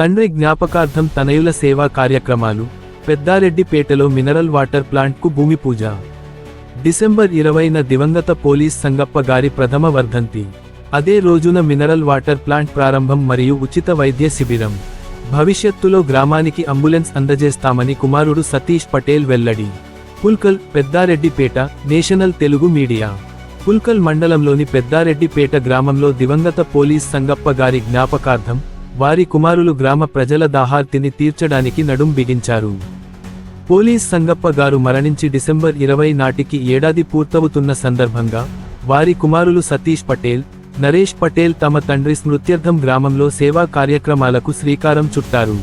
తండ్రి జ్ఞాపకార్థం తనయుల సేవా కార్యక్రమాలు పెద్దారెడ్డిపేటలో మినరల్ వాటర్ ప్లాంట్కు భూమి పూజ. డిసెంబర్ ఇరవైన దివంగత పోలీస్ సంగప్ప గారి ప్రథమ వర్ధంతి. అదే రోజున మినరల్ వాటర్ ప్లాంట్ ప్రారంభం మరియు ఉచిత వైద్య శిబిరం. భవిష్యత్తులో గ్రామానికి అంబులెన్స్ అందజేస్తామని కుమారుడు సతీష్ పటేల్ వెల్లడి. Pulkal Peddareddipet national Telugu media. Pulkal మండలంలోని పెద్దారెడ్డిపేట గ్రామంలో దివంగత పోలీస్ సంగప్ప గారి జ్ఞాపకార్థం వారి కుమారులు గ్రామ ప్రజల దాహార్తిని తీర్చడానికి నడుం బిగించారు. పోలీస్ సంగప్ప గారు మరణించి డిసెంబర్ ఇరవై నాటికి ఏడాది పూర్తవుతున్న సందర్భంగా వారి కుమారులు సతీష్ పటేల్ నరేష్ పటేల్ తమ తండ్రి స్మృత్యర్థం గ్రామంలో సేవా కార్యక్రమాలకు శ్రీకారం చుట్టారు.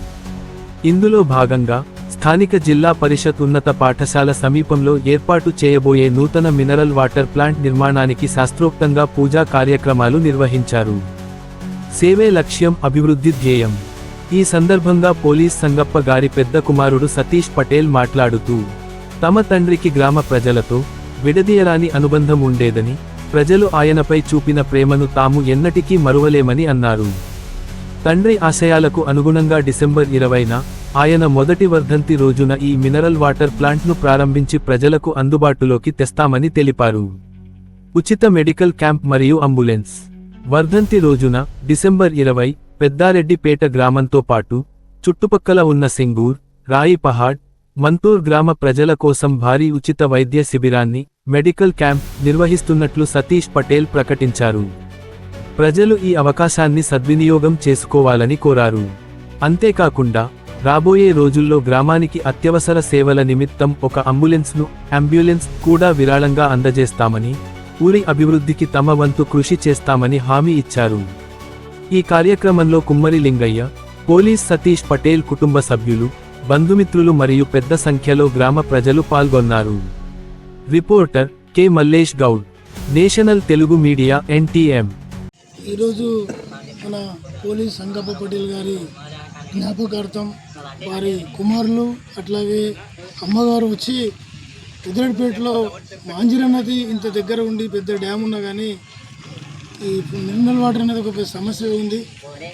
ఇందులో భాగంగా స్థానిక జిల్లా పరిషత్ ఉన్నత పాఠశాల సమీపంలో ఏర్పాటు చేయబోయే నూతన మినరల్ వాటర్ ప్లాంట్ నిర్మాణానికి శాస్త్రోక్తంగా పూజా కార్యక్రమాలు నిర్వహించారు. సేవే లక్ష్యం అభివృద్ధి ధ్యేయం. ఈ సందర్భంగా పోలీస్ సంగప్ప గారి పెద్ద కుమారుడు సతీష్ పటేల్ మాట్లాడుతూ తమ తండ్రికి గ్రామ ప్రజలతో విడదీయరాని అనుబంధం ఉండేదని ప్రజలు ఆయనపై చూపిన ప్రేమను తాము ఎన్నటికీ మరువలేమని అన్నారు. తండ్రి ఆశయాలకు అనుగుణంగా డిసెంబర్ ఇరవైన ఆయన మొదటి వర్ధంతి రోజున ఈ మినరల్ వాటర్ ప్లాంట్ను ప్రారంభించి ప్రజలకు అందుబాటులోకి తెస్తామని తెలిపారు. ఉచిత మెడికల్ క్యాంప్ మరియు అంబులెన్స్ వర్ధంతి రోజున డిసెంబర్ ఇరవై పెద్దారెడ్డిపేట గ్రామంతో పాటు చుట్టుపక్కల ఉన్న సింగూర్ రాయిపహాడ్ మంతూర్ గ్రామ ప్రజల కోసం భారీ ఉచిత వైద్య శిబిరాన్ని మెడికల్ క్యాంప్ నిర్వహిస్తున్నట్లు సతీష్ పటేల్ ప్రకటించారు. ప్రజలు ఈ అవకాశాన్ని సద్వినియోగం చేసుకోవాలని కోరారు. అంతేకాకుండా రాబోయే రోజుల్లో గ్రామానికి అత్యవసర సేవల నిమిత్తం ఒక అంబులెన్స్ను అంబ్యులెన్స్ కూడా విరాళంగా అందజేస్తామని ఊరి అభివృద్ధికి తమ వంతు కృషి చేస్తామని హామీ ఇచ్చారు. ఈ కార్యక్రమంలో కుమ్మరి లింగయ్య పోలీస్ సతీష్ పటేల్ కుటుంబ సభ్యులు బంధుమిత్రులు మరియు పెద్ద సంఖ్యలో గ్రామ ప్రజలు పాల్గొన్నారు. Reporter K Mallesh Goud national Telugu media NTM. ఈరోజు మన పోలీస్ సంగప్ప పటేల్ గారి జ్ఞాపకార్థం వారి కుమారులు అట్లాగే అమ్మగారు వచ్చి పెద్దడిపేటలో మాంజిర నది ఇంత దగ్గర ఉండి పెద్ద డ్యామ్ ఉన్నా కానీ ఈ మినరల్ వాటర్ అనేది ఒక పెద్ద సమస్య ఉంది.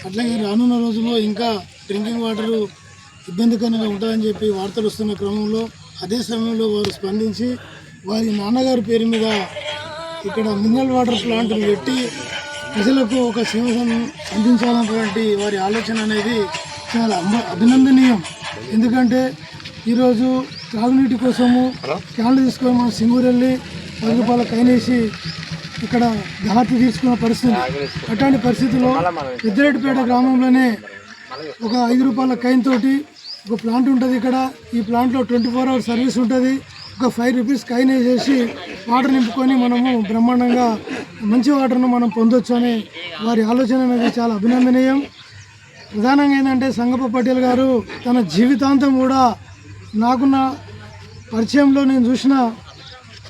అట్లాగే రానున్న రోజుల్లో ఇంకా డ్రింకింగ్ వాటర్ ఇబ్బందికరంగా ఉంటుందని చెప్పి వార్తలు వస్తున్న క్రమంలో అదే సమయంలో వారు స్పందించి వారి నాన్నగారి పేరు మీద ఇక్కడ మినరల్ వాటర్ ప్లాంట్ను పెట్టి ప్రజలకు ఒక సేవను అందించాలన్నటువంటి వారి ఆలోచన అనేది చాలా అభినందనీయం. ఎందుకంటే ఈరోజు త్రాగునీటి కోసము క్యాన్లు తీసుకొని మనం సింగూరు వెళ్ళి పది రూపాయల కైనేసి ఇక్కడ దాహతి తీసుకున్న పరిస్థితి. అట్లాంటి పరిస్థితుల్లో పెద్దిరెడ్డిపేట గ్రామంలోనే ఒక ఐదు రూపాయల కైన్ తోటి ఒక ప్లాంట్ ఉంటుంది ఇక్కడ. ఈ ప్లాంట్లో ట్వంటీ ఫోర్ అవర్స్ సర్వీస్ ఉంటుంది. ఒక ఫైవ్ రూపీస్ కైన్ వేసేసి వాటర్ నింపుకొని మనము బ్రహ్మాండంగా మంచి వాటర్ను మనం పొందొచ్చు అనే వారి ఆలోచన అనేది చాలా అభినందనీయం. ప్రధానంగా ఏంటంటే సంగప్ప పటేల్ గారు తన జీవితాంతం కూడా నాకున్న పరిచయంలో నేను చూసిన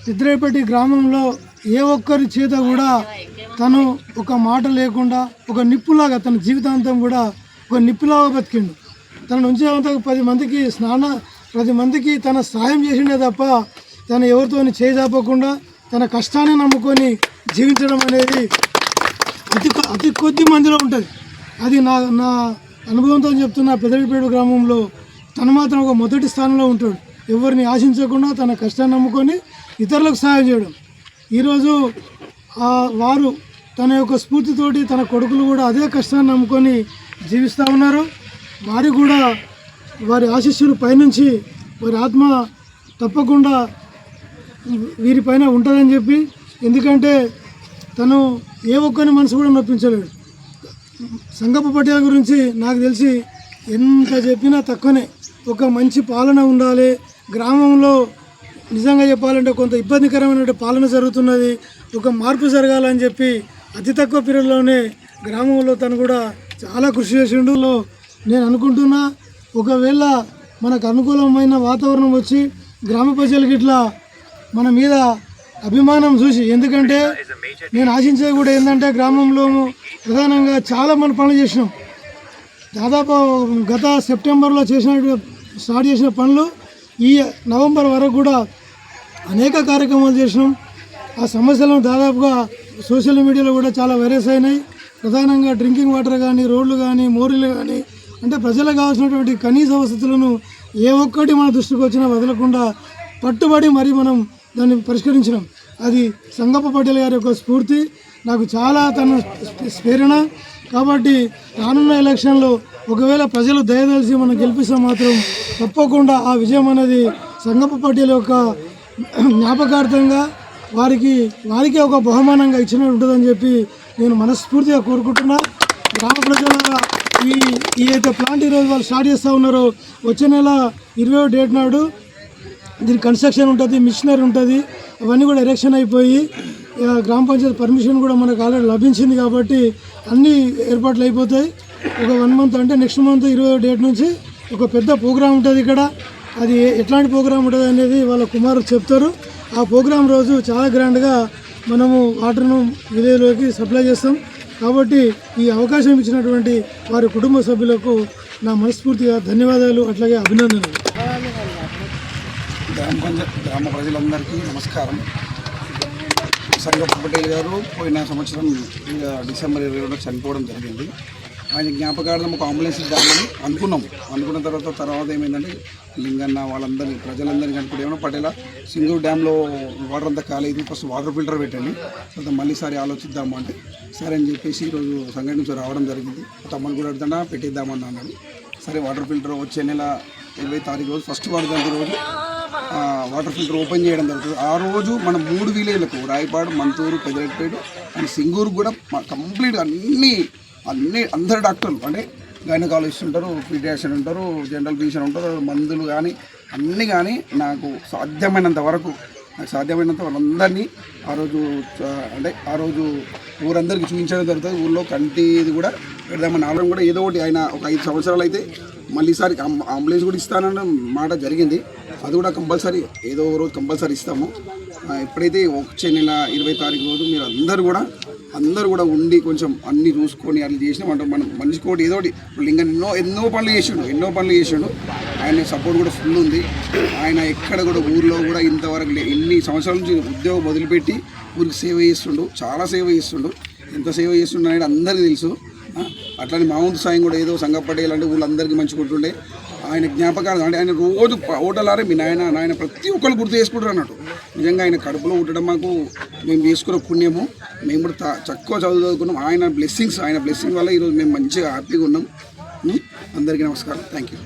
ఇద్దరేపేటి గ్రామంలో ఏ ఒక్కరి చేత కూడా తను ఒక మాట లేకుండా ఒక నిప్పులాగా తన జీవితాంతం కూడా ఒక నిప్పులాగా బతికిండు. తన నుంచి అంత పది మందికి స్నాన ప్రతి మందికి తన సాయం చేసిండే తప్ప తను ఎవరితోని చేజాపకుండా తన కష్టాన్ని నమ్ముకొని జీవించడం అనేది అతి అతి కొద్ది మందిలో ఉంటుంది. అది నా నా అనుభవంతో చెప్తున్న పెదవిపేడు గ్రామంలో తను మాత్రం ఒక మొదటి స్థానంలో ఉంటాడు. ఎవరిని ఆశించకుండా తన కష్టాన్ని నమ్ముకొని ఇతరులకు సహాయం చేయడం. ఈరోజు వారు తన యొక్క స్ఫూర్తితోటి తన కొడుకులు కూడా అదే కష్టాన్ని నమ్ముకొని జీవిస్తూ ఉన్నారు. వారి కూడా వారి ఆశీస్సులు పైనుంచి వారి ఆత్మ తప్పకుండా వీరిపైన ఉంటుందని చెప్పి ఎందుకంటే తను ఏ ఒక్కని మనసు కూడా నొప్పించలేడు సంగప్ప పటేల్ గురించి నాకు తెలిసి ఎంత చెప్పినా తక్కువనే. ఒక మంచి పాలన ఉండాలి. గ్రామంలో నిజంగా చెప్పాలంటే కొంత ఇబ్బందికరమైన పాలన జరుగుతున్నది. ఒక మార్పు జరగాలని చెప్పి అతి తక్కువ పీరియడ్లోనే గ్రామంలో తను కూడా చాలా కృషి చేసిండు. నేను అనుకుంటున్నా ఒకవేళ మనకు అనుకూలమైన వాతావరణం వచ్చి గ్రామ ప్రజలకి ఇట్లా మన మీద అభిమానం చూసి ఎందుకంటే నేను ఆశించేది కూడా ఏంటంటే గ్రామంలో ప్రధానంగా చాలా మన పనులు చేసినాం. దాదాపు గత సెప్టెంబర్లో చేసిన స్టార్ట్ చేసిన పనులు ఈ నవంబర్ వరకు కూడా అనేక కార్యక్రమాలు చేసినాం. ఆ సమస్యలను దాదాపుగా సోషల్ మీడియాలో కూడా చాలా వైరస్ అయినాయి. ప్రధానంగా డ్రింకింగ్ వాటర్ కానీ రోడ్లు కానీ మోరీలు కానీ అంటే ప్రజలకు కావాల్సినటువంటి కనీస వసతులను ఏ ఒక్కటి మన దృష్టికి వచ్చినా వదలకుండా పట్టుబడి మరి మనం దాన్ని పరిష్కరించినాం. అది సంగప్ప పటేల్ గారి యొక్క స్ఫూర్తి. నాకు చాలా తన ప్రేరణ. కాబట్టి రానున్న ఎలక్షన్లో ఒకవేళ ప్రజలు దయదలిసి మనం గెలిపిస్తే మాత్రం తప్పకుండా ఆ విజయం అనేది సంగప్ప పటేల్ యొక్క జ్ఞాపకార్థంగా వారికి వారికి ఒక బహుమానంగా ఇచ్చినట్టు ఉంటుందని చెప్పి నేను మనస్ఫూర్తిగా కోరుకుంటున్నా. గ్రామ ప్రజల ఈ ఈ అయితే ప్లాంట్ ఈరోజు వాళ్ళు స్టార్ట్ చేస్తూ ఉన్నారో వచ్చే నెల ఇరవై డేట్ నాడు దీని కన్స్ట్రక్షన్ ఉంటుంది మిషనరీ ఉంటుంది అవన్నీ కూడా ఎరెక్షన్ అయిపోయి గ్రామ పంచాయతీ పర్మిషన్ కూడా మనకు ఆల్రెడీ లభించింది కాబట్టి అన్ని ఏర్పాట్లు అయిపోతాయి. ఒక వన్ మంత్ అంటే నెక్స్ట్ మంత్ ఇరవై డేట్ నుంచి ఒక పెద్ద ప్రోగ్రామ్ ఉంటుంది ఇక్కడ. అది ఎట్లాంటి ప్రోగ్రామ్ ఉంటుంది అనేది వాళ్ళ కుమారుడు చెప్తారు. ఆ ప్రోగ్రామ్ రోజు చాలా గ్రాండ్గా మనము వాటర్ను విలేజ్లోకి సప్లై చేస్తాం. కాబట్టి ఈ అవకాశం ఇచ్చినటువంటి వారి కుటుంబ సభ్యులకు నా మనస్ఫూర్తిగా ధన్యవాదాలు అట్లాగే అభినందనలు. గ్రామ గ్రామ ప్రజలందరికీ నమస్కారం. సంగప్ప పటేల్ గారు పోయిన సంవత్సరం ఇక డిసెంబర్ ఇరవై రెండున చనిపోవడం జరిగింది. ఆయన జ్ఞాపకార్థం ఒక అంబులెన్స్ ఇద్దామని అనుకున్నాం. అనుకున్న తర్వాత తర్వాత ఏమైందంటే లింగన్న వాళ్ళందరినీ ప్రజలందరినీ కనుక్కుంటే ఏమన్నా పటేల సింగూరు డ్యాంలో వాటర్ అంతా కాలేదు ఫస్ట్ వాటర్ ఫిల్టర్ పెట్టండి తర్వాత మళ్ళీసారి ఆలోచిద్దాము అంటే సరే అని చెప్పేసి ఈరోజు సంఘటన నుంచి రావడం జరిగింది. తమ్మని కూడా అడుగుతా పెట్టిద్దామని అన్నాడు. సరే వాటర్ ఫిల్టర్ వచ్చే నెల ఇరవై తారీఖు రోజు ఫస్ట్ వాడదానికి రోజు వాటర్ ఫిల్టర్ ఓపెన్ చేయడం జరుగుతుంది. ఆ రోజు మన మూడు విలేజ్లకు రాయపాడు మంతూరు పెదరెట్పేట అండ్ సింగూరు కూడా కంప్లీట్ అన్ని అన్ని అందరు డాక్టర్లు అంటే గైనకాలజిస్ట్ ఉంటారు పీడియాషన్ ఉంటారు జనరల్ ఫిజిషియన్ ఉంటారు మందులు కానీ అన్నీ కానీ నాకు సాధ్యమైనంత వరకు నాకు సాధ్యమైనంత వాళ్ళందరినీ ఆ రోజు అంటే ఆ రోజు ఊరందరికీ చూపించడం జరుగుతుంది. ఊళ్ళో కంటిది కూడా పెడదామని ఆలోచన కూడా ఏదో ఒకటి ఆయన ఒక ఐదు సంవత్సరాలు అయితే మళ్ళీ ఈసారి అంబు- అంబులెన్స్ కూడా ఇస్తానన్న మాట జరిగింది. అది కూడా కంపల్సరీ. ఏదో ఒక రోజు కంపల్సరీ ఇస్తాము. ఎప్పుడైతే వచ్చే నెల ఇరవై తారీఖు రోజు మీరు అందరూ కూడా అందరూ కూడా ఉండి కొంచెం అన్ని చూసుకొని అట్లా చేసినాం. అంటే మనం మనిషి కోటి ఏదో ఒకటి. ఇప్పుడు ఎన్నో ఎన్నో పనులు చేసిండు ఎన్నో పనులు చేసిండు. ఆయన సపోర్ట్ కూడా ఫుల్ ఉంది. ఆయన ఎక్కడ కూడా ఊర్లో కూడా ఇంతవరకు ఎన్ని సంవత్సరాల నుంచి ఉద్యోగం వదిలిపెట్టి ఊరికి సేవ చేస్తుండు. చాలా సేవ చేస్తుండు. ఎంత సేవ చేస్తుండే అనేది అందరికీ తెలుసు. అట్లానే మా వంతు సాయం కూడా ఏదో సంగపడేయాలి ఇలాంటి ఊళ్ళందరికీ మంచి కొట్టుండే ఆయన జ్ఞాపకాలు అంటే ఆయన రోజు ఓటలారే మీ నాయన నాయన ప్రతి ఒక్కరు గుర్తు చేసుకుంటారు అన్నట్టు. నిజంగా ఆయన కడుపులో ఉండడం మాకు మేము చేసుకున్న పుణ్యము. మేము కూడా తా- చక్కగా చదువు చదువుకున్నాం. ఆయన బ్లెస్సింగ్స్ ఆయన బ్లెస్సింగ్ వల్ల ఈరోజు మేము మంచిగా హ్యాపీగా ఉన్నాం. అందరికీ నమస్కారం. Thank you